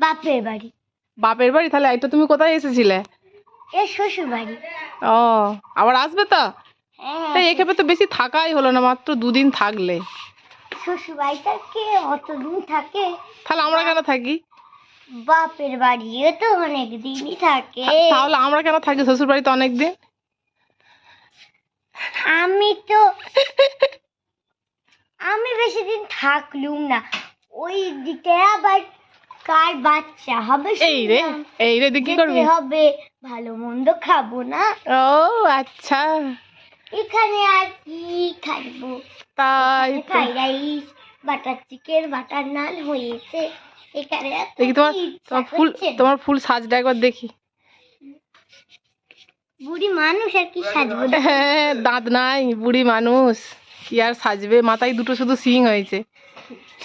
বাপের বাড়ি। বাপের বাড়ি? তাহলে এটা তুমি কোথায় এসেছিলে? এ শ্বশুর বাড়ি। ও আবার আসবে তো? হ্যাঁ। তাই এখানে তো বেশি থাকাই হলো না মাত্র দুদিন থাকলে। শ্বশুর বাড়িটা কে অতদিন থাকে। তাহলে আমরা কেন থাকি? বাপের বাড়িও তো অনেক দিনই থাকে। তাহলে আমরা কেন থাকি? শ্বশুর বাড়িতে অনেকদিন আমি তো আমি বেশি দিন থাকলুম না। ওই দিকে আবার কার বাচ্চা হবে এই রে এই রে কি করবি। হবে? ভালো মন্দ খাব না? ও আচ্ছা। এখানে আর কি খাইবো? তাই। Fried rice butter chicken butter naan হয়েছে। এখানে দেখি তোমার তোমার ফুল তোমার ফুল সাজটা একবার দেখি। বুড়ি মানুষ আর কি সাজবো হ্যাঁ দাঁত নাই বুড়ি মানুষ। কি আর সাজবে? মাথায় দুটো শুধু সিং হয়েছে।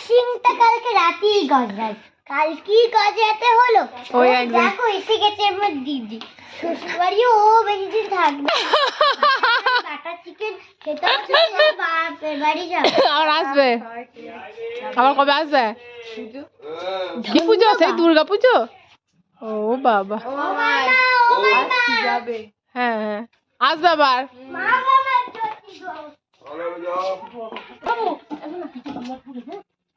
সিংটা কালকে রাতেই গজায় কালকেই গজাতে হলো। ওই একদম। দেখো এসে গেছে আমার দিদি। শ্বশুর বাড়িও ও বেশি দিন থাকবে। বাটার চিকেন খেতে হচ্ছে বাড়ি যাবে। আবার আসবে? আবার কবে আসবে? কি পুজো সেই দুর্গা পুজো? ও বাবা। হ্যাঁ হ্যাঁ। আসবে আবার? মা বাবা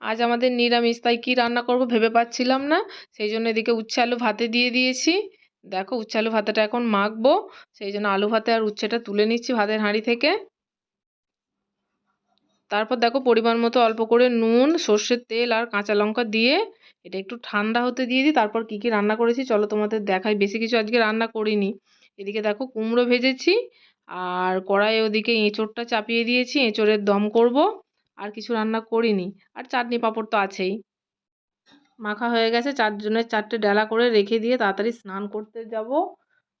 আজ আমাদের নিরামিষ, তাই কি রান্না করব ভেবে পাচ্ছিলাম না। সেই জন্য এদিকে উচ্ছে আলু ভাতে দিয়ে দিয়েছি। দেখো, উচ্ছে আলু ভাতেটা এখন মাখবো। সেই জন্য আলু ভাতে আর উচ্ছেটা তুলে নিচ্ছি ভাতের হাঁড়ি থেকে। তারপর দেখো, পরিমাণ মতো অল্প করে নুন, সর্ষের তেল আর কাঁচা লঙ্কা দিয়ে এটা একটু ঠান্ডা হতে দিয়ে দিই। তারপর কি কি রান্না করেছি, চলো তোমাদের দেখাই। বেশি কিছু আজকে রান্না করিনি। এদিকে দেখো, কুমড়ো ভেজেছি। আর কড়াইয়ে ওদিকে এঁচোড়টা চাপিয়ে দিয়েছি, এঁচোড়ের দম করব, আর কিছু রান্না করিনি। আর চাটনি পাঁপড় তো আছেই। মাখা হয়ে গেছে, চারজনের চারটে ডালা করে রেখে দিয়ে তাড়াতাড়ি স্নান করতে যাব।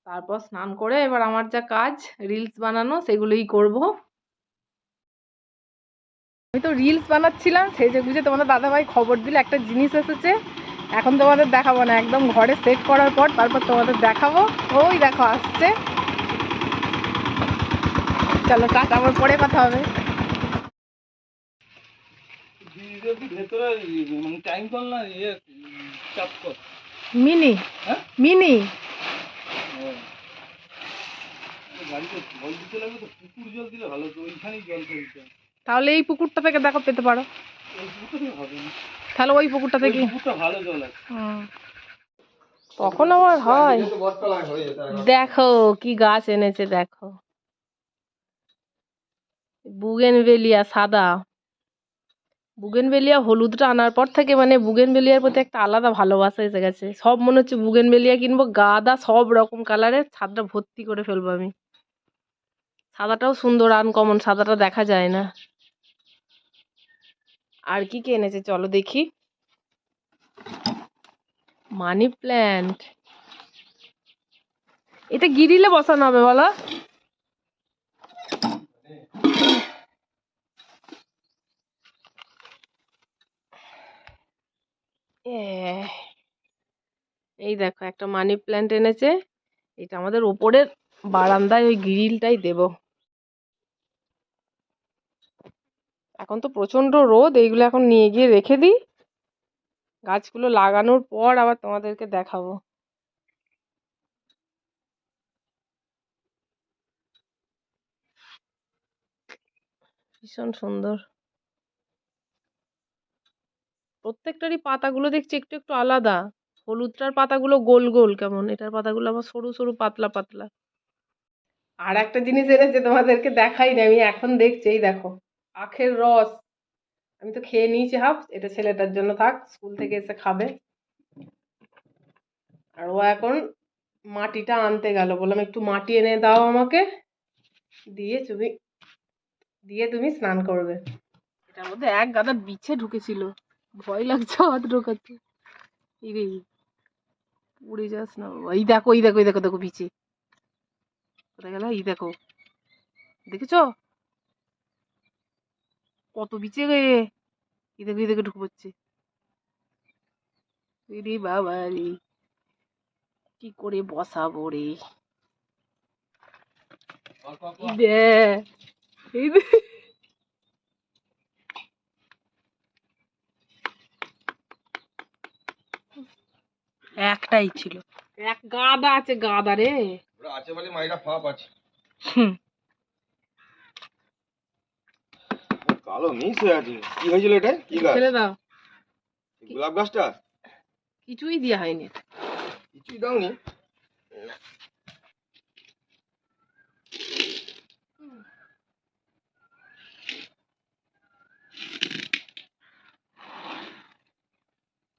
তারপর স্নান করে এবার আমার যা কাজ, রিলস বানানো, সেগুলোই করব। আমি তো রিলস বানাচ্ছিলাম, সেই যে বুঝে তোমাদের দাদাভাই খবর দিলে, একটা জিনিস এসেছে। এখন তোমাদের দেখাবো না, একদম ঘরে সেট করার পর তারপর তোমাদের দেখাবো। ওই দেখো, আসছে। চলো কাজ আবার পরে কথা হবে। মানে মিনি। তাহলে এই পুকুরটা থেকে দেখো পেতে পারো। তাহলে ওই পুকুরটা থেকে। তখন আমার হয়। দেখো কি গাছ এনেছে দেখো। বুগেনভেলিয়া সাদা। বুগেনভেলিয়া হলুদটা আনার পর থেকে মানে বুগেনভেলিয়ার প্রতি একটা আলাদা ভালোবাসা এসে গেছে। সব মনে হচ্ছে বুগেনভেলিয়া কিনবো, গাদা সব রকম কালারের ছাদটা ভর্তি করে ফেলব আমি। সাদাটাও সুন্দর আনকমন সাদাটা দেখা যায় না। আর কি কি এনেছে চলো দেখি। Money plant. এটা গিরিলে বসানো হবে বলো? এই দেখো একটা মানি প্ল্যান্ট এনেছে, এটা আমাদের ওপরের বারান্দায় ওই গ্রিলটাই দেব। এখন তো প্রচণ্ড রোদ, এইগুলো এখন নিয়ে গিয়ে রেখে দিই। গাছগুলো লাগানোর পর আবার তোমাদেরকে দেখাবো। ভীষণ সুন্দর। প্রত্যেকটারই পাতাগুলো দেখছি একটু একটু আলাদা। হলুদটার পাতাগুলো গোল গোল কেমন? এটার পাতাগুলো আবার সরু সরু পাতলা পাতলা। আর একটা জিনিস এনেছে তোমাদেরকে দেখাই না আমি এখন দেখছি এই দেখো আখের রস। আমি তো খেয়ে নিয়েছি হাফ এটা ছেলেটার জন্য থাক স্কুল থেকে এসে খাবে। আর ও এখন মাটিটা আনতে গেল বললাম একটু মাটি এনে দাও আমাকে। দিয়ে তুমি দিয়ে তুমি স্নান করবে। এটার মধ্যে এক গাদা বিছে ঢুকেছিল। ভয় লাগছে হাত ঢোকাতে। এই রে উড়ে যাস না বাবা। এই দেখো এই দেখো এই দেখো দেখো পিছে কোথায় গেল? এই দেখো। দেখেছ? কত বিচে গে এই দেখো এই দেখো ঢুকে পড়ছে। রে বাবা রে কি করে বসাবো রে? এই দে একটাই ছিল। এক গাদা আছে গাদা রে। ওরা আছে বলে মাইরা ফাপ আছে। কালো মিস হয়ে আছে। কি হয়েছিল এটা? কি গাছ? ফেলে দাও। গোলাপ গাছটা? কিছুই দেওয়া হয়নি। কিছুই দাওনি?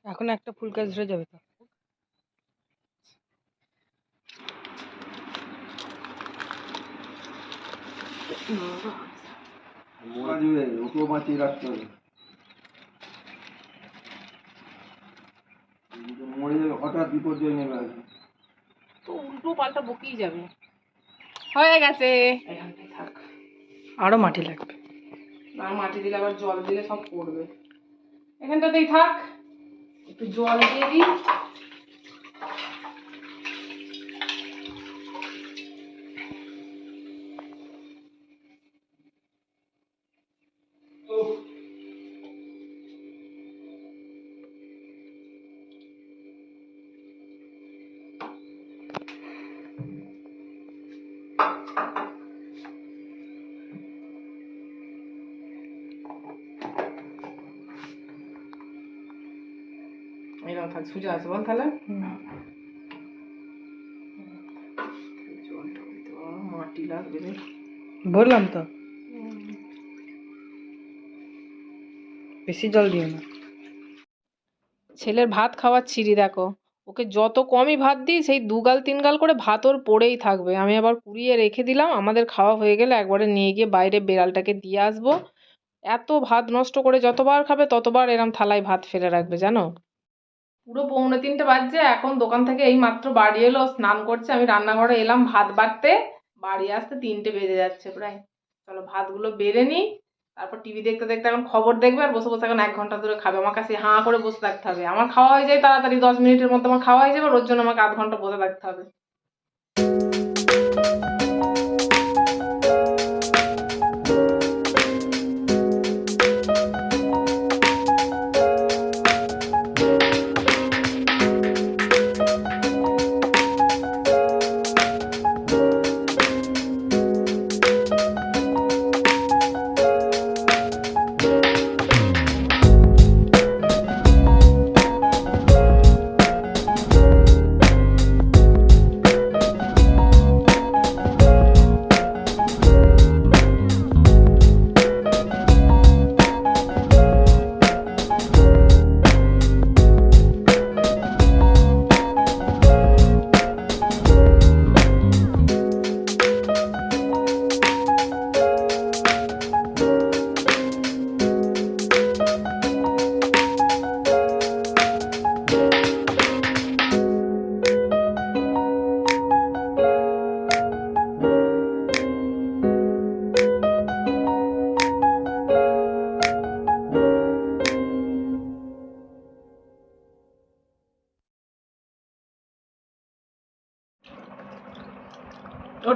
এখন একটা ফুল গাছ ধরে যাবে তো। মরা যাবে ওকেও বাঁচিয়ে রাখতে হবে মরে যাবে হঠাৎ বিপর্যয় নেমে আসবে তো উল্টো পাল্টা বকেই যাবে। হয়ে গেছে। থাক আরও মাটি লাগবে। না মাটি দিলে আবার জল দিলে সব পড়বে। এখানটাতেই থাক। একটু জল দিয়ে দিই। থাক সুজা আছে বল তাহলে। মাটি লাগবে রে। বললাম তো। বেশি জল দিও না। ছেলের ভাত খাওয়াচ্ছি রে দেখো। ওকে যত কমই ভাত দিই সেই দু গাল তিন গাল করে ভাত ওর পড়েই থাকবে। আমি আবার কুড়িয়ে রেখে দিলাম আমাদের খাওয়া হয়ে গেলে একবারে নিয়ে গিয়ে বাইরে বেড়ালটাকে দিয়ে আসব। এত ভাত নষ্ট করে যতবার খাবে ততবার এরম থালায় ভাত ফেলে রাখবে জানো? পুরো পৌনে তিনটে বাজছে, এখন দোকান থেকে এই মাত্র বাড়ি এলো, স্নান করছে, আমি রান্নাঘরে এলাম ভাত বাড়তে। বাড়ি আসতে তিনটে বেজে যাচ্ছে প্রায়। চলো ভাতগুলো বেড়ে নিই, তারপর টিভি দেখতে দেখতে এখন খবর দেখবে আর বসে বসে এখন এক ঘণ্টা ধরে খাবে। আমার কাছে হাঁ করে বসে থাকতে হবে। আমার খাওয়া হয়ে যায় তাড়াতাড়ি, দশ মিনিটের মধ্যে আমার খাওয়া হয়ে যাবে, ওর জন্য আমাকে আধ ঘণ্টা বসে থাকতে হবে।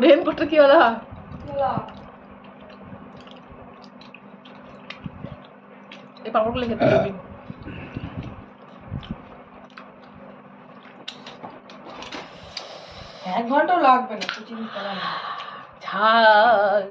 ও রেনকোটটা কি হলো এই পাপড়গুলো খেতে দিবি এক ঘন্টাও লাগবে না কুচিনি ঝাল।